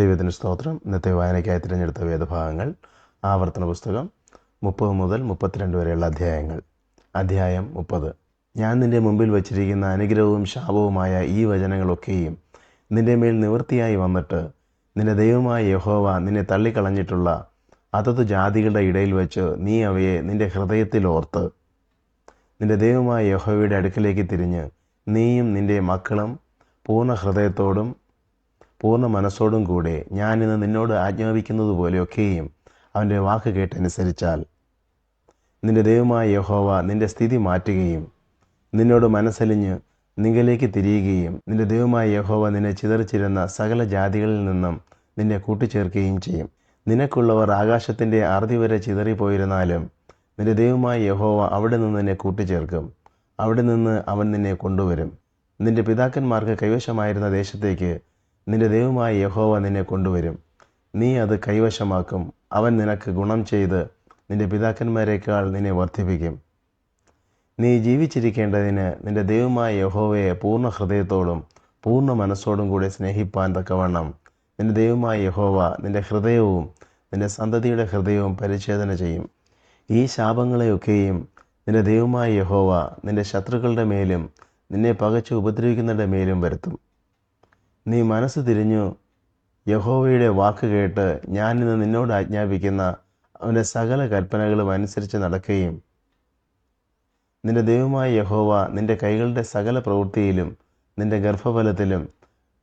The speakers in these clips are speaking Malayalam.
ദൈവത്തിന് സ്തോത്രം. ഇന്നത്തെ വായനയ്ക്കായി തിരഞ്ഞെടുത്ത വേദഭാഗങ്ങൾ ആവർത്തന പുസ്തകം മുപ്പത് മുതൽ മുപ്പത്തിരണ്ട് വരെയുള്ള അധ്യായങ്ങൾ. അധ്യായം മുപ്പത്. ഞാൻ നിന്റെ മുമ്പിൽ വച്ചിരിക്കുന്ന അനുഗ്രഹവും ശാപവുമായ ഈ വചനങ്ങളൊക്കെയും നിന്റെ മേൽ നിവൃത്തിയായി വന്നിട്ട് നിന്റെ ദൈവമായ യഹോവ നിന്നെ തള്ളിക്കളഞ്ഞിട്ടുള്ള അതത് ജാതികളുടെ ഇടയിൽ വെച്ച് നീ അവയെ നിന്റെ ഹൃദയത്തിൽ ഓർത്ത് നിന്റെ ദൈവമായ യഹോവയുടെ അടുക്കിലേക്ക് തിരിഞ്ഞ് നീയും നിന്റെ മക്കളും പൂർണ ഹൃദയത്തോടും പൂർണ മനസ്സോടും കൂടെ ഞാനിന്ന് നിന്നോട് ആജ്ഞാപിക്കുന്നത് പോലെയൊക്കെയും അവന്റെ വാക്ക് കേട്ടനുസരിച്ചാൽ നിന്റെ ദൈവമായ യഹോവ നിന്റെ സ്ഥിതി മാറ്റുകയും നിന്നോട് മനസ്സലിഞ്ഞ് നിങ്ങളിലേക്ക് തിരിയുകയും നിന്റെ ദൈവമായ യഹോവ നിന്നെ ചിതറിച്ചിരുന്ന സകല ജാതികളിൽ നിന്നും നിന്നെ കൂട്ടിച്ചേർക്കുകയും ചെയ്യും. നിനക്കുള്ളവർ ആകാശത്തിന്റെ അറുതി വരെ ചിതറിപ്പോയിരുന്നാലും നിന്റെ ദൈവമായ യഹോവ അവിടെ നിന്ന് നിന്നെ കൂട്ടിച്ചേർക്കും. അവിടെ നിന്ന് അവൻ നിന്നെ കൊണ്ടുവരും. നിന്റെ പിതാക്കന്മാർക്ക് കൈവശമായിരുന്ന ദേശത്തേക്ക് നിന്റെ ദൈവമായ യഹോവ നിന്നെ കൊണ്ടുവരും. നീ അത് കൈവശമാക്കും. അവൻ നിനക്ക് ഗുണം ചെയ്ത് നിന്റെ പിതാക്കന്മാരെക്കാൾ നിന്നെ വർദ്ധിപ്പിക്കും. നീ ജീവിച്ചിരിക്കേണ്ടതിന് നിന്റെ ദൈവമായ യഹോവയെ പൂർണ ഹൃദയത്തോടും പൂർണ മനസ്സോടും കൂടെ സ്നേഹിപ്പാൻ തക്കവണ്ണം നിന്റെ ദൈവമായ യഹോവ നിന്റെ ഹൃദയവും നിന്റെ സന്തതിയുടെ ഹൃദയവും പരിച്ഛേദന ചെയ്യും. ഈ ശാപങ്ങളെയൊക്കെയും നിന്റെ ദൈവമായ യഹോവ നിന്റെ ശത്രുക്കളുടെ മേലും നിന്നെ പകച്ചു ഉപദ്രവിക്കുന്നവരുടെ മേലും വരുത്തും. നീ മനസ്സ് തിരിഞ്ഞു. യഹോവയുടെ വാക്ക് കേട്ട് ഞാനിന്ന് നിന്നോട് ആജ്ഞാപിക്കുന്ന അവന്റെ സകല കൽപ്പനകളും അനുസരിച്ച് നടക്കുകയും നിന്റെ ദൈവമായ യഹോവ നിന്റെ കൈകളുടെ സകല പ്രവൃത്തിയിലും നിന്റെ ഗർഭഫലത്തിലും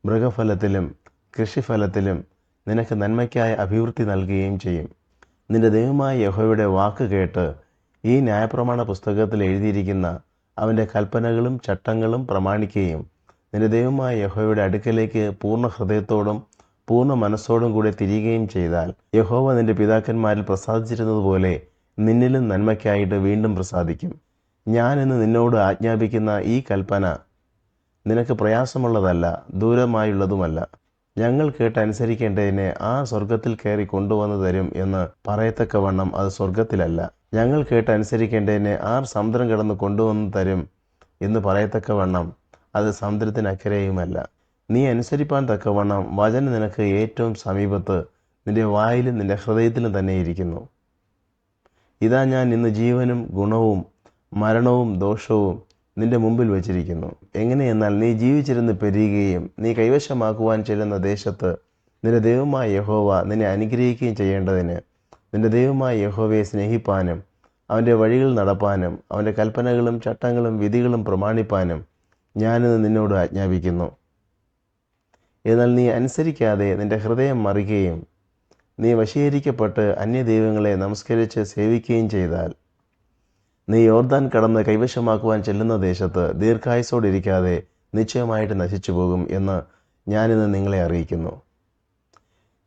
മൃഗഫലത്തിലും കൃഷിഫലത്തിലും നിനക്ക് നന്മയ്ക്കായ അഭിവൃദ്ധി നൽകുകയും ചെയ്യും. നിന്റെ ദൈവമായ യഹോവയുടെ വാക്ക് കേട്ട് ഈ ന്യായപ്രമാണ പുസ്തകത്തിൽ എഴുതിയിരിക്കുന്ന അവന്റെ കൽപ്പനകളും ചട്ടങ്ങളും പ്രമാണിക്കുകയും നിന്റെ ദൈവമായ യഹോവയുടെ അടുക്കലേക്ക് പൂർണ ഹൃദയത്തോടും പൂർണ മനസ്സോടും കൂടെ തിരികുകയും ചെയ്താൽ യഹോവ നിന്റെ പിതാക്കന്മാരിൽ പ്രസാദിച്ചിരുന്നതുപോലെ നിന്നിലും നന്മയ്ക്കായിട്ട് വീണ്ടും പ്രസാദിക്കും. ഞാൻ ഇന്ന് നിന്നോട് ആജ്ഞാപിക്കുന്ന ഈ കൽപ്പന നിനക്ക് പ്രയാസമുള്ളതല്ല ദൂരമായുള്ളതുമല്ല. ഞങ്ങൾ കേട്ടനുസരിക്കേണ്ടതിനെ ആ സ്വർഗത്തിൽ കയറി കൊണ്ടുവന്നു തരും എന്ന് പറയത്തക്കവണ്ണം അത് സ്വർഗത്തിലല്ല ഞങ്ങൾ കേട്ടനുസരിക്കേണ്ടതിനെ ആർ സമുദ്രം കിടന്ന് കൊണ്ടുവന്നു തരും എന്ന് പറയത്തക്കവണ്ണം അത് സമുദ്രത്തിനക്കരെയുമല്ല നീ അനുസരിപ്പാൻ തക്കവണ്ണം വചനം നിനക്ക് ഏറ്റവും സമീപത്ത് നിന്റെ വായിലും നിന്റെ ഹൃദയത്തിലും തന്നെ ഇരിക്കുന്നു. ഇതാ ഞാൻ ഇന്ന് ജീവനും ഗുണവും മരണവും ദോഷവും നിന്റെ മുമ്പിൽ വച്ചിരിക്കുന്നു. എങ്ങനെയെന്നാൽ നീ ജീവിച്ചിരുന്ന് പെരുകുകയും നീ കൈവശമാക്കുവാൻ ചെല്ലുന്ന ദേശത്ത് നിന്റെ ദൈവമായ യഹോവ നിന്നെ അനുഗ്രഹിക്കുകയും ചെയ്യേണ്ടതിന് നിന്റെ ദൈവമായ യഹോവയെ സ്നേഹിപ്പാനും അവന്റെ വഴികൾ നടപ്പാനും അവന്റെ കൽപ്പനകളും ചട്ടങ്ങളും വിധികളും പ്രമാണിപ്പാനും ഞാനിന്ന് നിന്നോട് ആജ്ഞാപിക്കുന്നു. എന്നാൽ നീ അനുസരിക്കാതെ നിന്റെ ഹൃദയം മറിക്കുകയും നീ വശീകരിക്കപ്പെട്ട് അന്യദൈവങ്ങളെ നമസ്കരിച്ച് സേവിക്കുകയും ചെയ്താൽ നീ യോർദാൻ കടന്ന് കൈവശമാക്കുവാൻ ചെല്ലുന്ന ദേശത്ത് ദീർഘായുസോടിരിക്കാതെ നിശ്ചയമായിട്ട് നശിച്ചു പോകും എന്ന് ഞാനിന്ന് നിങ്ങളെ അറിയിക്കുന്നു.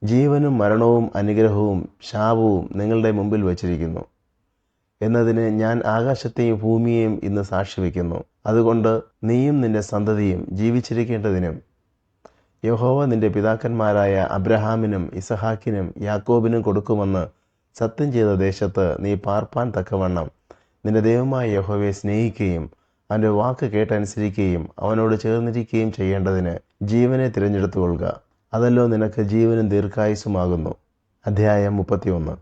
ജീവനും മരണവും അനുഗ്രഹവും ശാപവും നിങ്ങളുടെ മുമ്പിൽ വച്ചിരിക്കുന്നു. എന്നതിന് ഞാൻ ആകാശത്തെയും ഭൂമിയെയും ഇന്ന് സാക്ഷി വയ്ക്കുന്നു അതുകൊണ്ട് നീയും നിന്റെ സന്തതിയും ജീവിച്ചിരിക്കേണ്ടതിനും. യഹോവ നിന്റെ പിതാക്കന്മാരായ അബ്രഹാമിനും ഇസഹാക്കിനും യാക്കോബിനും കൊടുക്കുമെന്ന് സത്യം ചെയ്ത ദേശത്ത് നീ പാർപ്പാൻ തക്കവണ്ണം. നിന്റെ ദൈവമായ യഹോവയെ സ്നേഹിക്കുകയും അവന്റെ വാക്ക് കേട്ടനുസരിക്കുകയും അവനോട് ചേർന്നിരിക്കുകയും ചെയ്യേണ്ടതിന് ജീവനെ തിരഞ്ഞെടുത്തുകൊള്ളുക. അതല്ലോ നിനക്ക് ജീവനും ദീർഘായുസുമാകുന്നു അധ്യായം മുപ്പത്തിയൊന്ന്.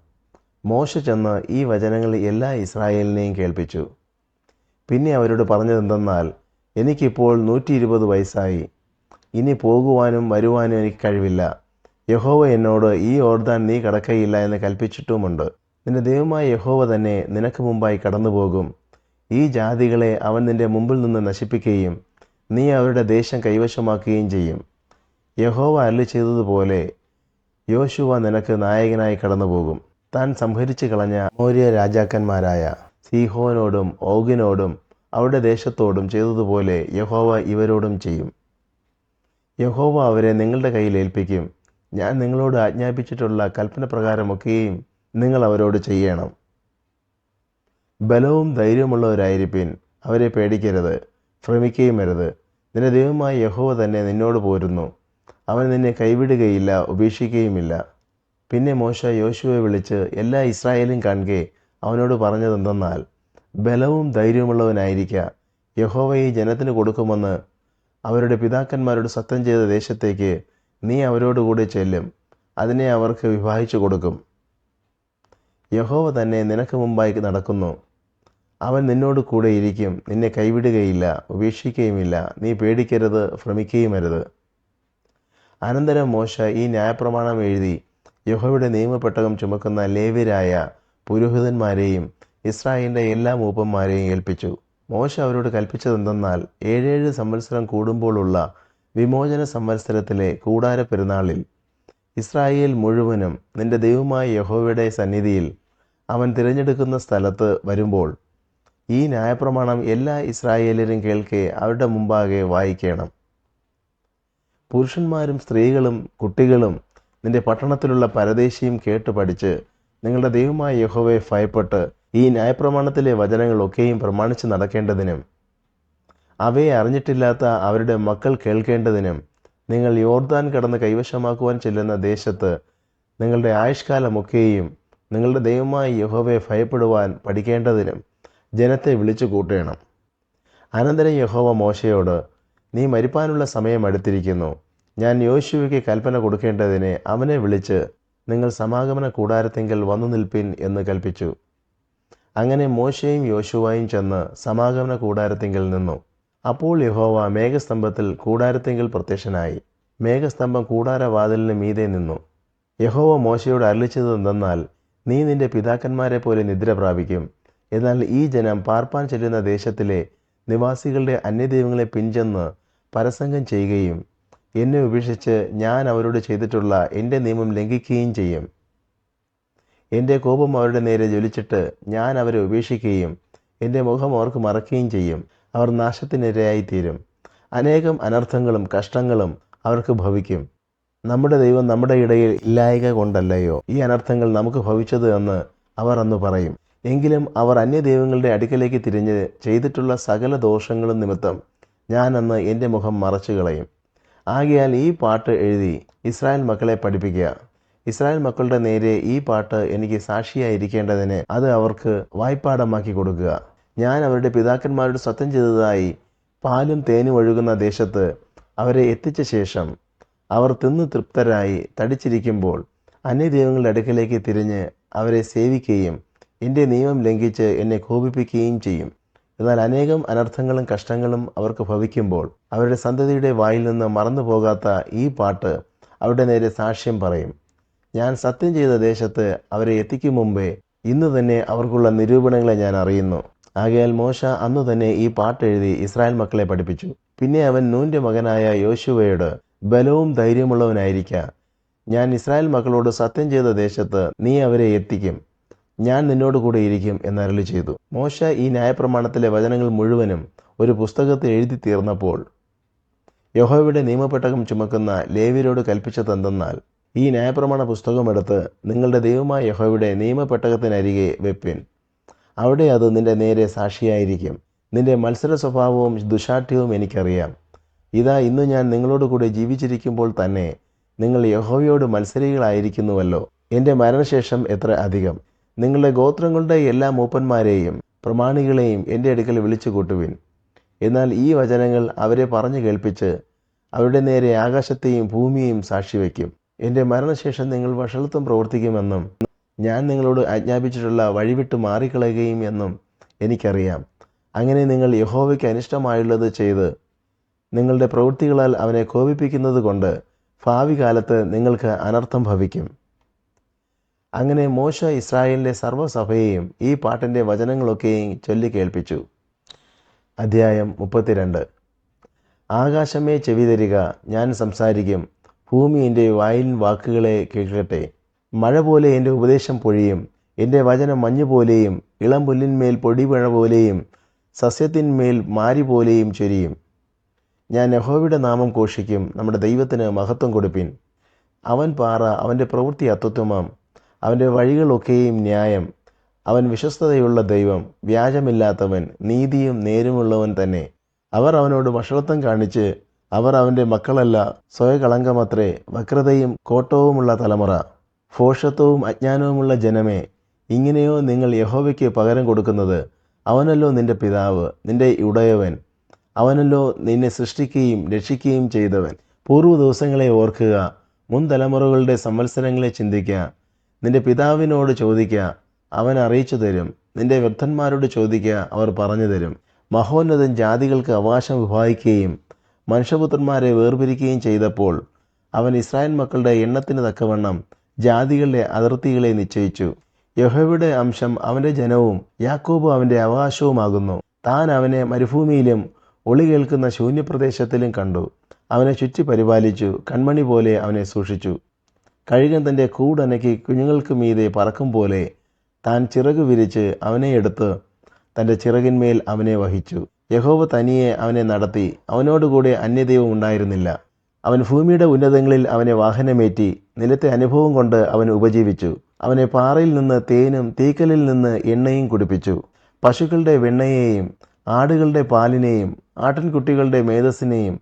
മോശ ചെന്ന് ഈ വചനങ്ങൾ എല്ലാ ഇസ്രായേലിനെയും കേൾപ്പിച്ചു. പിന്നെ അവരോട് പറഞ്ഞതെന്തെന്നാൽ എനിക്കിപ്പോൾ നൂറ്റി ഇരുപത് വയസ്സായി. ഇനി പോകുവാനും വരുവാനും എനിക്ക് കഴിവില്ല. യഹോവ എന്നോട് ഈ ഓർദാൻ നീ കടക്കയില്ല എന്ന് കൽപ്പിച്ചിട്ടുമുണ്ട്. നിന്റെ ദൈവമായ യഹോവ തന്നെ നിനക്ക് മുമ്പായി കടന്നുപോകും. ഈ ജാതികളെ അവൻ നിന്റെ മുമ്പിൽ നിന്ന് നശിപ്പിക്കുകയും നീ അവരുടെ ദേശം കൈവശമാക്കുകയും ചെയ്യും. യഹോവ അല്ല ചെയ്തതുപോലെ യോശുവ നിനക്ക് നായകനായി കടന്നുപോകും. താൻ സംഹരിച്ചു കളഞ്ഞ മൗര്യ രാജാക്കന്മാരായ സീഹോനോടും ഓഗിനോടും അവരുടെ ദേശത്തോടും ചെയ്തതുപോലെ യഹോവ ഇവരോടും ചെയ്യും. യഹോവ അവരെ നിങ്ങളുടെ കയ്യിൽ ഏൽപ്പിക്കും. ഞാൻ നിങ്ങളോട് ആജ്ഞാപിച്ചിട്ടുള്ള കൽപ്പന പ്രകാരമൊക്കെയും നിങ്ങൾ അവരോട് ചെയ്യണം. ബലവും ധൈര്യമുള്ളവരായിരിപ്പിൻ അവരെ പേടിക്കരുത് ഭ്രമിക്കുകയും അരുത് നിന്റെ ദൈവമായ യഹോവ തന്നെ നിന്നോട് പോരുന്നു. അവൻ നിന്നെ കൈവിടുകയില്ല ഉപേക്ഷിക്കുകയുമില്ല. പിന്നെ മോശ യോശുവെ വിളിച്ച് എല്ലാ ഇസ്രായേലും കാണുകെ അവനോട് പറഞ്ഞതെന്തെന്നാൽ ബലവും ധൈര്യമുള്ളവനായിരിക്കുക യഹോവ ഈ ജനത്തിന് കൊടുക്കുമെന്ന് അവരുടെ പിതാക്കന്മാരോട് സത്യം ചെയ്ത ദേശത്തേക്ക് നീ അവരോടുകൂടി ചെല്ലും. അതിനെ അവർക്ക് വിവാഹിച്ചു കൊടുക്കും. യഹോവ തന്നെ നിനക്ക് മുമ്പായി നടക്കുന്നു. അവൻ നിന്നോട് കൂടെ ഇരിക്കും. നിന്നെ കൈവിടുകയില്ല ഉപേക്ഷിക്കുകയുമില്ല. നീ പേടിക്കരുത് ഭ്രമിക്കുകയുമരുത്. അനന്തരം മോശ ഈ ന്യായപ്രമാണം എഴുതി യഹോവയുടെ നിയമപ്പെട്ടകം ചുമക്കുന്ന ലേവ്യരായ പുരോഹിതന്മാരെയും ഇസ്രായേലിന്റെ എല്ലാ മൂപ്പന്മാരെയും ഏൽപ്പിച്ചു. മോശ അവരോട് കൽപ്പിച്ചതെന്തെന്നാൽ ഏഴേഴ് സംവത്സരം കൂടുമ്പോഴുള്ള വിമോചന സംവത്സരത്തിലെ കൂടാര പെരുന്നാളിൽ ഇസ്രായേൽ മുഴുവനും നിന്റെ ദൈവമായ യഹോവയുടെ സന്നിധിയിൽ അവൻ തിരഞ്ഞെടുക്കുന്ന സ്ഥലത്ത് വരുമ്പോൾ ഈ ന്യായപ്രമാണം എല്ലാ ഇസ്രായേലരും കേൾക്കെ അവരുടെ മുമ്പാകെ വായിക്കണം. പുരുഷന്മാരും സ്ത്രീകളും കുട്ടികളും നിന്റെ പട്ടണത്തിലുള്ള പരദേശിയും കേട്ട് പഠിച്ച് നിങ്ങളുടെ ദൈവമായ യഹോവയെ ഭയപ്പെട്ട് ഈ ന്യായപ്രമാണത്തിലെ വചനങ്ങളൊക്കെയും പ്രമാണിച്ച് നടക്കേണ്ടതിനും അവയെ അറിഞ്ഞിട്ടില്ലാത്ത അവരുടെ മക്കൾ കേൾക്കേണ്ടതിനും നിങ്ങൾ യോർദാൻ കടന്ന് കൈവശമാക്കുവാൻ ചെല്ലുന്ന ദേശത്ത് നിങ്ങളുടെ ആയുഷ്കാലമൊക്കെയും നിങ്ങളുടെ ദൈവമായ യഹോവയെ ഭയപ്പെടുവാൻ പഠിക്കേണ്ടതിനും ജനത്തെ വിളിച്ചു കൂട്ടണം. അനന്തരം യഹോവ മോശയോട് നീ മരിപ്പാനുള്ള സമയം അടുത്തിരിക്കുന്നു. ഞാൻ യോശുവയ്ക്ക് കൽപ്പന കൊടുക്കേണ്ടതിനെ അവനെ വിളിച്ച് നിങ്ങൾ സമാഗമന കൂടാരത്തെങ്കിൽ വന്നു നിൽപ്പിൻ എന്ന് കൽപ്പിച്ചു. അങ്ങനെ മോശയും യോശുവായും ചെന്ന് സമാഗമന കൂടാരത്തെങ്കിൽ നിന്നു. അപ്പോൾ യഹോവ മേഘസ്തംഭത്തിൽ കൂടാരത്തെങ്കിൽ പ്രത്യക്ഷനായി. മേഘസ്തംഭം കൂടാരവാതിലിന് മീതെ നിന്നു. യഹോവ മോശയോട് അരളിച്ചത് എന്തെന്നാൽ നീ നിന്റെ പിതാക്കന്മാരെ പോലെ നിദ്ര പ്രാപിക്കും. എന്നാൽ ഈ ജനം പാർപ്പാൻ ചെല്ലുന്ന ദേശത്തിലെ നിവാസികളുടെ അന്യദൈവങ്ങളെ പിഞ്ചെന്ന് പരസംഗം ചെയ്യുകയും എന്നെ ഉപേക്ഷിച്ച് ഞാൻ അവരോട് ചെയ്തിട്ടുള്ള എന്റെ നിയമം ലംഘിക്കുകയും ചെയ്യും. എന്റെ കോപം അവരുടെ നേരെ ജ്വലിച്ചിട്ട് ഞാൻ അവരെ ഉപേക്ഷിക്കുകയും എന്റെ മുഖം അവർക്ക് മറക്കുകയും ചെയ്യും. അവർ നാശത്തിനിരയായിത്തീരും. അനേകം അനർത്ഥങ്ങളും കഷ്ടങ്ങളും അവർക്ക് ഭവിക്കും. നമ്മുടെ ദൈവം നമ്മുടെ ഇടയിൽ ഇല്ലായക കൊണ്ടല്ലയോ? ഈ അനർത്ഥങ്ങൾ നമുക്ക് ഭവിച്ചത് എന്ന് അവർ അന്ന് പറയും. എങ്കിലും അവർ അന്യദൈവങ്ങളുടെ അടുക്കലേക്ക് തിരിഞ്ഞ് ചെയ്തിട്ടുള്ള സകല ദോഷങ്ങളും നിമിത്തം ഞാൻ എന്റെ മുഖം മറച്ചു കളയും ആകയാൽ ഈ പാട്ട് എഴുതി ഇസ്രായേൽ മക്കളെ പഠിപ്പിക്കുക. ഇസ്രായേൽ മക്കളുടെ നേരെ ഈ പാട്ട് എനിക്ക് സാക്ഷിയായിരിക്കേണ്ടതിന് അത് അവർക്ക് വായ്പാടമാക്കി കൊടുക്കുക. ഞാൻ അവരുടെ പിതാക്കന്മാരോട് സത്യം ചെയ്തതായി പാലും തേനും ഒഴുകുന്ന ദേശത്ത് അവരെ എത്തിച്ച ശേഷം അവർ തിന്നു തൃപ്തരായി തടിച്ചിരിക്കുമ്പോൾ അന്യദൈവങ്ങളുടെ അടുക്കലേക്ക് തിരിഞ്ഞ് അവരെ സേവിക്കുകയും എന്റെ നിയമം ലംഘിച്ച് എന്നെ കോപിപ്പിക്കുകയും ചെയ്യും. എന്നാൽ അനേകം അനർത്ഥങ്ങളും കഷ്ടങ്ങളും അവർക്ക് ഭവിക്കുമ്പോൾ അവരുടെ സന്തതിയുടെ വായിൽ നിന്ന് മറന്നു പോകാത്ത ഈ പാട്ട് അവരുടെ നേരെ സാക്ഷ്യം പറയും. ഞാൻ സത്യം ചെയ്ത ദേശത്ത് അവരെ എത്തിക്കും മുമ്പേ ഇന്ന് തന്നെ അവർക്കുള്ള നിരൂപണങ്ങളെ ഞാൻ അറിയുന്നു. ആകയാൽ മോശ അന്നു തന്നെ ഈ പാട്ട് എഴുതി ഇസ്രായേൽ മക്കളെ പഠിപ്പിച്ചു. പിന്നെ അവൻ നൂന്റെ മകനായ യോശുവയോട് ബലവും ധൈര്യമുള്ളവനായിരിക്ക. ഞാൻ ഇസ്രായേൽ മക്കളോട് സത്യം ചെയ്ത ദേശത്ത് നീ അവരെ എത്തിക്കും. ഞാൻ നിന്നോട് കൂടെ ഇരിക്കും എന്നരളി ചെയ്തു. മോശ ഈ ന്യായപ്രമാണത്തിലെ വചനങ്ങൾ മുഴുവനും ഒരു പുസ്തകത്തിൽ എഴുതി തീർന്നപ്പോൾ യഹോവയുടെ നിയമപ്പെട്ടകം ചുമക്കുന്ന ലേവിയരോട് കൽപ്പിച്ചതെന്തെന്നാൽ ഈ ന്യായപ്രമാണ പുസ്തകമെടുത്ത് നിങ്ങളുടെ ദൈവമായ യഹോവയുടെ നിയമപ്പെട്ടകത്തിനരികെ വെപ്പിൻ. അവിടെ അത് നിന്റെ നേരെ സാക്ഷിയായിരിക്കും. നിന്റെ മത്സര സ്വഭാവവും ദുശാഠ്യവും എനിക്കറിയാം. ഇതാ ഇന്ന് ഞാൻ നിങ്ങളോട് കൂടെ ജീവിച്ചിരിക്കുമ്പോൾ തന്നെ നിങ്ങൾ യഹോവയോട് മത്സരികളായിരിക്കുന്നുവല്ലോ. എന്റെ മരണശേഷം എത്ര അധികം? നിങ്ങളുടെ ഗോത്രങ്ങളുടെ എല്ലാ മൂപ്പന്മാരെയും പ്രമാണികളെയും എന്റെ അടുക്കൽ വിളിച്ചു കൂട്ടുവിൻ എന്നാൽ ഈ വചനങ്ങൾ അവരെ പറഞ്ഞു കേൾപ്പിച്ച് അവരുടെ നേരെ ആകാശത്തെയും ഭൂമിയെയും സാക്ഷിവെക്കും എന്റെ മരണശേഷം നിങ്ങൾ വഷളത്വം പ്രവർത്തിക്കുമെന്നും ഞാൻ നിങ്ങളോട് ആജ്ഞാപിച്ചിട്ടുള്ള വഴിവിട്ട് മാറിക്കളയുകയും എന്നും എനിക്കറിയാം. അങ്ങനെ നിങ്ങൾ യഹോവയ്ക്ക് അനിഷ്ടമായുള്ളത് ചെയ്ത് നിങ്ങളുടെ പ്രവൃത്തികളാൽ അവനെ കോപിപ്പിക്കുന്നത് കൊണ്ട് ഭാവി കാലത്ത് നിങ്ങൾക്ക് അനർത്ഥം ഭവിക്കും. അങ്ങനെ മോശ ഇസ്രായേലിന്റെ സർവസഭയെയും ഈ പാട്ടിന്റെ വചനങ്ങളൊക്കെയും ചൊല്ലി കേൾപ്പിച്ചു. അധ്യായം മുപ്പത്തിരണ്ട്. ആകാശമേ ചെവി തരിക ഞാൻ സംസാരിക്കും. ഭൂമി എന്റെ വായിൻ വാക്കുകളെ കേൾക്കട്ടെ. മഴ പോലെ എന്റെ ഉപദേശം പൊഴിയും. എന്റെ വചനം മഞ്ഞ് പോലെയും ഇളം പുല്ലിന്മേൽ പൊടിമഴ പോലെയും സസ്യത്തിന്മേൽ മാരി പോലെയും ചൊരിയും. ഞാൻ യഹോവയുടെ നാമം ഘോഷിക്കും നമ്മുടെ ദൈവത്തിന് മഹത്വം കൊടുപ്പിൻ. അവൻ പാറ അവന്റെ പ്രവൃത്തി അത്യുത്തമം. അവന്റെ വഴികളൊക്കെയും ന്യായം. അവൻ വിശ്വസ്തതയുള്ള ദൈവം വ്യാജമില്ലാത്തവൻ നീതിയും നേരുമുള്ളവൻ തന്നെ. അവർ അവനോട് വഷളത്വം കാണിച്ച് അവർ അവന്റെ മക്കളല്ല സ്വയകളങ്കമത്രേ വക്രതയും കോട്ടവുമുള്ള തലമുറ ഫോഷത്വവും അജ്ഞാനവുമുള്ള ജനമേ ഇങ്ങനെയോ നിങ്ങൾ യഹോവയ്ക്ക് പകരം കൊടുക്കുന്നത് അവനല്ലോ നിന്റെ പിതാവ് നിന്റെ ഉടയവൻ. അവനല്ലോ നിന്നെ സൃഷ്ടിക്കുകയും രക്ഷിക്കുകയും ചെയ്തവൻ. പൂർവ ദിവസങ്ങളെ ഓർക്കുക മുൻ തലമുറകളുടെ സംവത്സരങ്ങളെ ചിന്തിക്കുക. നിന്റെ പിതാവിനോട് ചോദിക്കുക അവൻ അറിയിച്ചു തരും. നിന്റെ വൃദ്ധന്മാരോട് ചോദിക്കുക അവർ പറഞ്ഞു തരും. മഹോന്നതൻ ജാതികൾക്ക് അവകാശം വിഭാഗിക്കുകയും മനുഷ്യപുത്രന്മാരെ വേർപിരിക്കുകയും ചെയ്തപ്പോൾ അവൻ ഇസ്രായേൽ മക്കളുടെ എണ്ണത്തിന് തക്കവണ്ണം ജാതികളുടെ അതിർത്തികളെ നിശ്ചയിച്ചു. യഹോയുടെ അംശം അവന്റെ ജനവും യാക്കോബ് അവന്റെ അവകാശവുമാകുന്നു. താൻ അവനെ മരുഭൂമിയിലും ഒളി കേൾക്കുന്ന ശൂന്യപ്രദേശത്തിലും കണ്ടു. അവനെ ചുറ്റി പരിപാലിച്ചു കൺമണി പോലെ അവനെ സൂക്ഷിച്ചു. കഴുകൻ തന്റെ കൂടനക്കി കുഞ്ഞുങ്ങൾക്ക് മീതെ പറക്കും പോലെ താൻ ചിറക് വിരിച്ച് അവനെ എടുത്ത് തന്റെ ചിറകിന്മേൽ അവനെ വഹിച്ചു. യഹോവ തനിയെ അവനെ നടത്തി. അവനോടുകൂടെ അന്യദൈവം ഉണ്ടായിരുന്നില്ല. അവൻ ഭൂമിയുടെ ഉന്നതങ്ങളിൽ അവനെ വാഹനമേറ്റി നിലത്തെ അനുഭവം കൊണ്ട് അവൻ ഉപജീവിച്ചു. അവനെ പാറയിൽ നിന്ന് തേനും തീക്കലിൽ നിന്ന് എണ്ണയും കുടിപ്പിച്ചു. പശുക്കളുടെ വെണ്ണയെയും ആടുകളുടെ പാലിനെയും ആട്ടിൻകുട്ടികളുടെ മേധസ്സിനെയും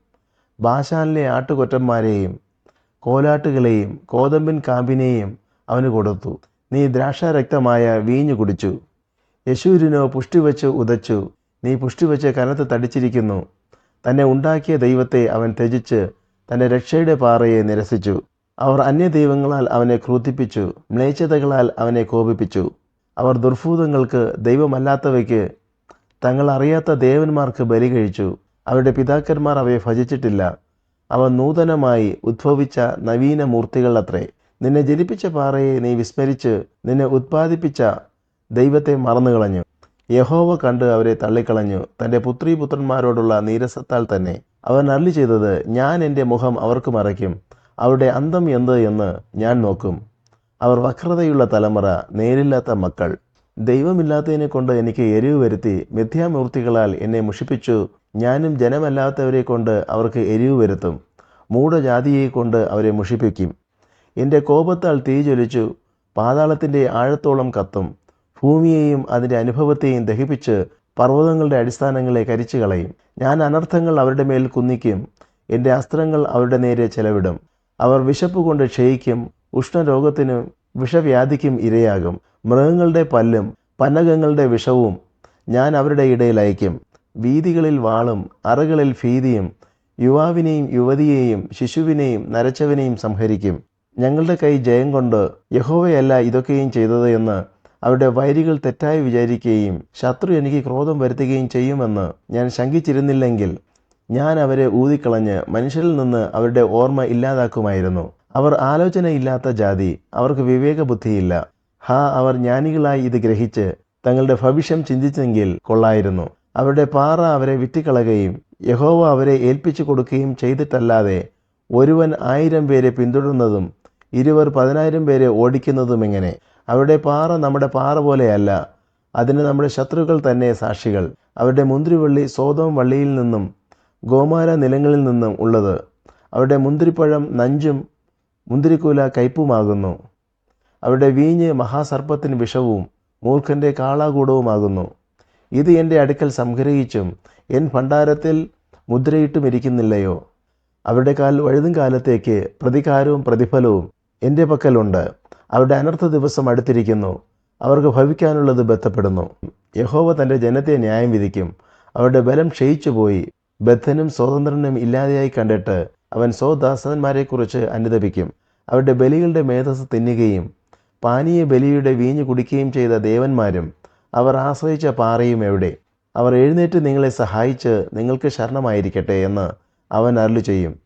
ബാഷാനിലെ ആട്ടുകൊറ്റന്മാരെയും കോലാട്ടുകളെയും കോതമ്പിൻ കാമ്പിനെയും അവന് കൊടുത്തു. നീ ദ്രാക്ഷാരക്തമായ വീഞ്ഞു കുടിച്ചു. യശൂരിനോ പുഷ്ടിവെച്ച് ഉദച്ചു നീ പുഷ്ടിവെച്ച് കനത്ത് തടിച്ചിരിക്കുന്നു. തന്നെ ഉണ്ടാക്കിയ ദൈവത്തെ അവൻ ത്യജിച്ച് തന്റെ രക്ഷയുടെ പാറയെ നിരസിച്ചു. അവർ അന്യ ദൈവങ്ങളാൽ അവനെ ക്രൂദ്ധിപ്പിച്ചു മ്ലേച്ഛതകളാൽ അവനെ കോപിപ്പിച്ചു. അവർ ദുർഭൂതങ്ങൾക്ക് ദൈവമല്ലാത്തവയ്ക്ക് തങ്ങൾ അറിയാത്ത ദേവന്മാർക്ക് ബലി കഴിച്ചു. അവരുടെ പിതാക്കന്മാർ അവയെ ഭജിച്ചിട്ടില്ല. അവ നൂതനമായി ഉദ്ഭവിച്ച നവീന മൂർത്തികൾ അത്രേ നിന്നെ ജനിപ്പിച്ച പാറയെ നീ വിസ്മരിച്ച് നിന്നെ ഉത്പാദിപ്പിച്ച ദൈവത്തെ മറന്നുകളഞ്ഞു. യഹോവ കണ്ട് അവരെ തള്ളിക്കളഞ്ഞു. തന്റെ പുത്രി പുത്രന്മാരോടുള്ള നീരസത്താൽ തന്നെ. അവൻ അരളി ചെയ്തത് ഞാൻ എന്റെ മുഖം അവർക്ക് മറയ്ക്കും. അവരുടെ അന്തം എന്ത് എന്ന് ഞാൻ നോക്കും. അവർ വക്രതയുള്ള തലമുറ നേരില്ലാത്ത മക്കൾ. ദൈവമില്ലാത്തതിനെ കൊണ്ട് എനിക്ക് എരിവ് വരുത്തി മിഥ്യാമൂർത്തികളാൽ എന്നെ മുഷിപ്പിച്ചു. ഞാനും ജനമല്ലാത്തവരെ കൊണ്ട് അവർക്ക് എരിവ് വരുത്തും. മൂഢജാതിയെ കൊണ്ട് അവരെ മുഷിപ്പിക്കും. എന്റെ കോപത്താൽ തീ ജ്വലിച്ചു. പാതാളത്തിന്റെ ആഴത്തോളം കത്തും. ഭൂമിയെയും അതിന്റെ അനുഭവത്തെയും ദഹിപ്പിച്ച് പർവതങ്ങളുടെ അടിസ്ഥാനങ്ങളെ കരിച്ചു കളയും ഞാൻ അനർത്ഥങ്ങൾ അവരുടെ മേൽ കുന്നിക്കും. എന്റെ അസ്ത്രങ്ങൾ അവരുടെ നേരെ ചെലവിടും. അവർ വിശപ്പ് കൊണ്ട് ക്ഷയിക്കും. ഉഷ്ണരോഗത്തിനും വിഷവ്യാധിക്കും ഇരയാകും. മൃഗങ്ങളുടെ പല്ലും പന്നകങ്ങളുടെ വിഷവും ഞാൻ അവരുടെ ഇടയിൽ അയക്കും വീതികളിൽ വാളും അറകളിൽ ഭീതിയും യുവാവിനെയും യുവതിയെയും ശിശുവിനെയും നരച്ചവനെയും സംഹരിക്കും. ഞങ്ങളുടെ കൈ ജയം കൊണ്ട് യഹോവയല്ല ഇതൊക്കെയും ചെയ്തത് എന്ന് അവരുടെ വൈരികൾ തെറ്റായി വിചാരിക്കുകയും ശത്രു എനിക്ക് ക്രോധം വരുത്തുകയും ചെയ്യുമെന്ന് ഞാൻ ശങ്കിച്ചിരുന്നില്ലെങ്കിൽ ഞാൻ അവരെ ഊതിക്കളഞ്ഞ് മനുഷ്യരിൽ നിന്ന് അവരുടെ ഓർമ്മ ഇല്ലാതാക്കുമായിരുന്നു. അവർ ആലോചനയില്ലാത്ത ജാതി അവർക്ക് വിവേകബുദ്ധിയില്ല. ഹാ അവർ ജ്ഞാനികളായി ഇത് ഗ്രഹിച്ച് തങ്ങളുടെ ഭവിഷ്യം ചിന്തിച്ചെങ്കിൽ കൊള്ളായിരുന്നു. അവരുടെ പാറ അവരെ വിറ്റിക്കളകയും യഹോവ അവരെ ഏൽപ്പിച്ചു കൊടുക്കുകയും ചെയ്തിട്ടല്ലാതെ ഒരുവൻ ആയിരം പേരെ പിന്തുടരുന്നതും ഇരുവർ പതിനായിരം പേരെ ഓടിക്കുന്നതും എങ്ങനെ? അവരുടെ പാറ നമ്മുടെ പാറ പോലെയല്ല. അതിന് നമ്മുടെ ശത്രുക്കൾ തന്നെ സാക്ഷികൾ. അവരുടെ മുന്തിരിവള്ളി സ്വതം വള്ളിയിൽ നിന്നും ഗോമാര നിലങ്ങളിൽ നിന്നും ഉള്ളത്. അവരുടെ മുന്തിരിപ്പഴം നഞ്ചും മുന്തിരിക്കൂല കയ്പുമാകുന്നു. അവരുടെ വീഞ്ഞ് മഹാസർപ്പത്തിന് വിഷവും മൂർഖന്റെ കാളാകൂടവുമാകുന്നു. ഇത് എന്റെ അടുക്കൽ സംഗ്രഹിച്ചും എൻ ഭണ്ഡാരത്തിൽ മുദ്രയിട്ടും ഇരിക്കുന്നില്ലയോ അവരുടെ കാൽ വഴുതും കാലത്തേക്ക് പ്രതികാരവും പ്രതിഫലവും എന്റെ പക്കലുണ്ട്. അവരുടെ അനർത്ഥ ദിവസം അടുത്തിരിക്കുന്നു. അവർക്ക് ഭവിക്കാനുള്ളത് ബന്ധപ്പെടുന്നു. യഹോവ തന്റെ ജനത്തെ ന്യായം വിധിക്കും. അവരുടെ ബലം ക്ഷയിച്ചുപോയി. ബദ്ധനും സ്വതന്ത്രനും ഇല്ലാതെയായി കണ്ടിട്ട് അവൻ സ്വദാസന്മാരെക്കുറിച്ച് അനുദപിക്കും. അവരുടെ ബലികളുടെ മേധസ് തിന്നുകയും പാനീയ ബലിയുടെ വീഞ്ഞു കുടിക്കുകയും ചെയ്ത ദേവന്മാരും അവർ ആശ്രയിച്ച പാറയും എവിടെ? അവർ എഴുന്നേറ്റ് നിങ്ങളെ സഹായിച്ച് നിങ്ങൾക്ക് ശരണമായിരിക്കട്ടെ എന്ന് അവൻ അരുളി ചെയ്യും.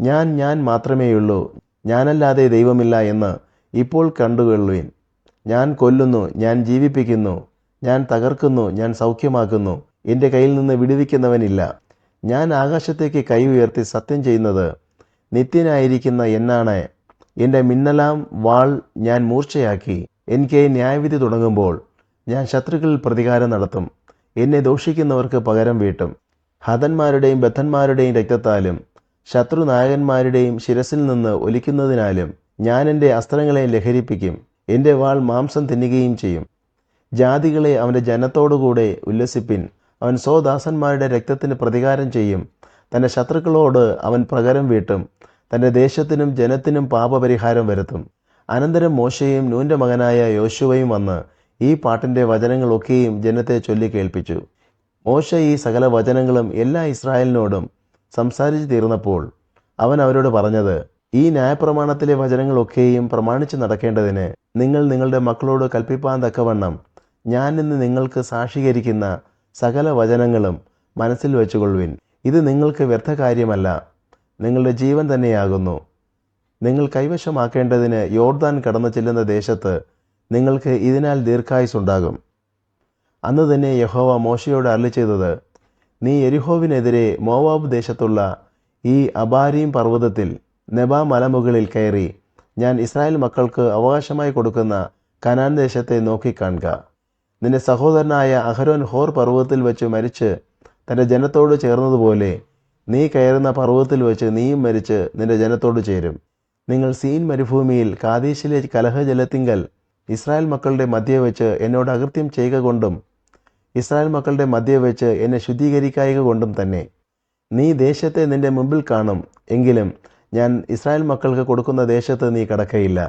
ഞാൻ ഞാൻ മാത്രമേയുള്ളൂ. ഞാനല്ലാതെ ദൈവമില്ല എന്ന് ഇപ്പോൾ കണ്ടുകൊള്ളുവിൻ. ഞാൻ കൊല്ലുന്നു ഞാൻ ജീവിപ്പിക്കുന്നു. ഞാൻ തകർക്കുന്നു ഞാൻ സൗഖ്യമാക്കുന്നു. എന്റെ കയ്യിൽ നിന്ന് വിടുവിക്കുന്നവനില്ല. ഞാൻ ആകാശത്തേക്ക് കൈ ഉയർത്തി സത്യം ചെയ്യുന്നത് നിത്യനായിരിക്കുന്ന എന്നാണ് എന്റെ മിന്നലാം വാൾ ഞാൻ മൂർച്ചയാക്കി. എനിക്ക് ന്യായവിധി തുടങ്ങുമ്പോൾ ഞാൻ ശത്രുക്കളിൽ പ്രതികാരം നടത്തും. എന്നെ ദോഷിക്കുന്നവർക്ക് പകരം വീട്ടും. ഹതന്മാരുടെയും ബദ്ധന്മാരുടെയും രക്തത്താലും ശത്രുനായകന്മാരുടെയും ശിരസിൽ നിന്ന് ഒലിക്കുന്നതിനാലും ഞാൻ എന്റെ അസ്ത്രങ്ങളെ ലഹരിപ്പിക്കും. എന്റെ വാൾ മാംസം തിന്നുകയും ചെയ്യും. ജാതികളെ അവന്റെ ജനത്തോടുകൂടെ ഉല്ലസിപ്പിൻ. അവൻ സ്വദാസന്മാരുടെ രക്തത്തിന് പ്രതികാരം ചെയ്യും. തന്റെ ശത്രുക്കളോട് അവൻ പ്രകരം വീട്ടും. തന്റെ ദേശത്തിനും ജനത്തിനും പാപപരിഹാരം വരുത്തും. അനന്തരം മോശയും നൂന്റെ മകനായ യോശുവയും വന്ന് ഈ പാട്ടിന്റെ വചനങ്ങളൊക്കെയും ജനത്തെ ചൊല്ലി കേൾപ്പിച്ചു. മോശ ഈ സകല വചനങ്ങളും എല്ലാ ഇസ്രായേലിനോടും സംസാരിച്ചു തീർന്നപ്പോൾ അവൻ അവരോട് പറഞ്ഞത് ഈ ന്യായപ്രമാണത്തിലെ വചനങ്ങളൊക്കെയും പ്രമാണിച്ച് നടക്കേണ്ടതിന് നിങ്ങൾ നിങ്ങളുടെ മക്കളോട് കൽപ്പിപ്പാൻ തക്കവണ്ണം ഞാൻ ഇന്ന് നിങ്ങൾക്ക് സാക്ഷീകരിക്കുന്ന സകല വചനങ്ങളും മനസ്സിൽ വെച്ചുകൊള്ളുവിൻ. ഇത് നിങ്ങൾക്ക് വ്യർത്ഥ കാര്യമല്ല നിങ്ങളുടെ ജീവൻ തന്നെയാകുന്നു. നിങ്ങൾ കൈവശമാക്കേണ്ടതിന് യോർദാൻ കടന്നു ചെല്ലുന്ന ദേശത്ത് നിങ്ങൾക്ക് ഇതിനാൽ ദീർഘായുസുണ്ടാകും അന്ന് തന്നെ യഹോവ മോശയോട് അരളി ചെയ്തത് നീ എരിഹോവിനെതിരെ മോവാബ് ദേശത്തുള്ള ഈ അബാരീം പർവതത്തിൽ നെബാ മലമുകളിൽ കയറി ഞാൻ ഇസ്രായേൽ മക്കൾക്ക് അവകാശമായി കൊടുക്കുന്ന കനാൻ ദേശത്തെ നോക്കിക്കാണുക നിന്റെ സഹോദരനായ അഹരോൻ ഹോർ പർവതത്തിൽ വെച്ച് മരിച്ച് തന്റെ ജനത്തോട് ചേർന്നതുപോലെ നീ കയറുന്ന പർവതത്തിൽ വെച്ച് നീയും മരിച്ച് നിന്റെ ജനത്തോട് ചേരും. നിങ്ങൾ സീൻ മരുഭൂമിയിൽ കാതീശിലെ കലഹജലത്തിങ്കൽ ഇസ്രായേൽ മക്കളുടെ മധ്യേ വെച്ച് എന്നോട് അകൃത്യം ചെയ്യുക കൊണ്ടും ഇസ്രായേൽ മക്കളുടെ മധ്യേ വെച്ച് എന്നെ ശുദ്ധീകരിക്കായക കൊണ്ടും തന്നെ. നീ ദേശത്തെ നിന്റെ മുമ്പിൽ കാണും എങ്കിലും ഞാൻ ഇസ്രായേൽ മക്കൾക്ക് കൊടുക്കുന്ന ദേശത്ത് നീ കടക്കയില്ല.